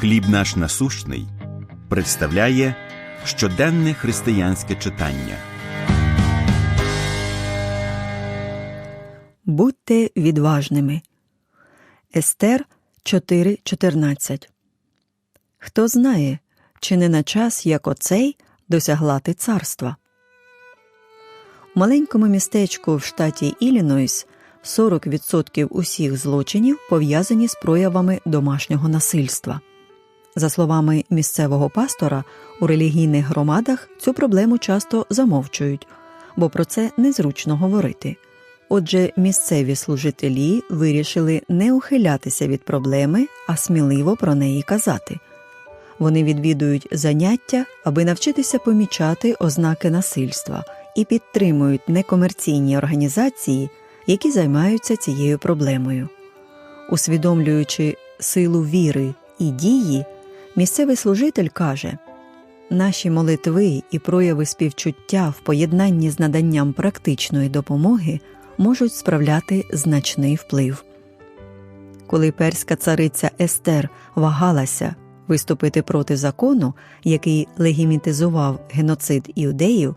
Хліб наш насущний представляє щоденне християнське читання. Будьте відважними. Естер 4.14 Хто знає, чи не на час, як оцей, досягла ти царства? У маленькому містечку в штаті Іллінойс 40% усіх злочинів пов'язані з проявами домашнього насильства. За словами місцевого пастора, у релігійних громадах цю проблему часто замовчують, бо про це незручно говорити. Отже, місцеві служителі вирішили не ухилятися від проблеми, а сміливо про неї казати. Вони відвідують заняття, аби навчитися помічати ознаки насильства і підтримують некомерційні організації, які займаються цією проблемою. Усвідомлюючи силу віри і дії, місцевий служитель каже наші молитви і прояви співчуття в поєднанні з наданням практичної допомоги можуть справляти значний вплив. Коли перська цариця Естер вагалася виступити проти закону, який легімітизував геноцид іудеїв,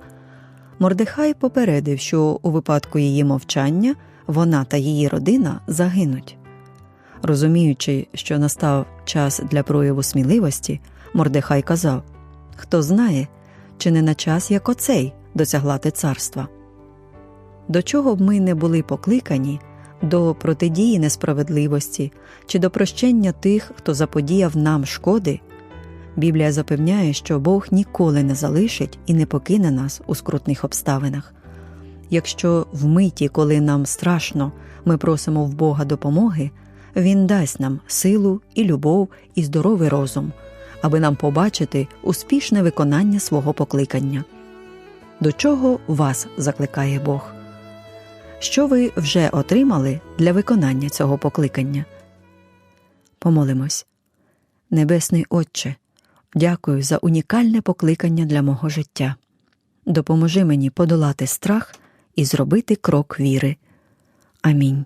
Мордехай попередив, що у випадку її мовчання вона та її родина загинуть. Розуміючи, що настав час для прояву сміливості, Мордехай казав Хто знає, чи не на час, як оцей, досягла царства. До чого б ми не були покликані до протидії несправедливості чи до прощення тих, хто заподіяв нам шкоди, Біблія запевняє, що Бог ніколи не залишить і не покине нас у скрутних обставинах. Якщо в миті, коли нам страшно, ми просимо в Бога допомоги, Він дасть нам силу і любов і здоровий розум, аби нам побачити успішне виконання свого покликання. До чого вас закликає Бог? Що ви вже отримали для виконання цього покликання? Помолимось. Небесний Отче, дякую за унікальне покликання для мого життя. Допоможи мені подолати страх і зробити крок віри. Амінь.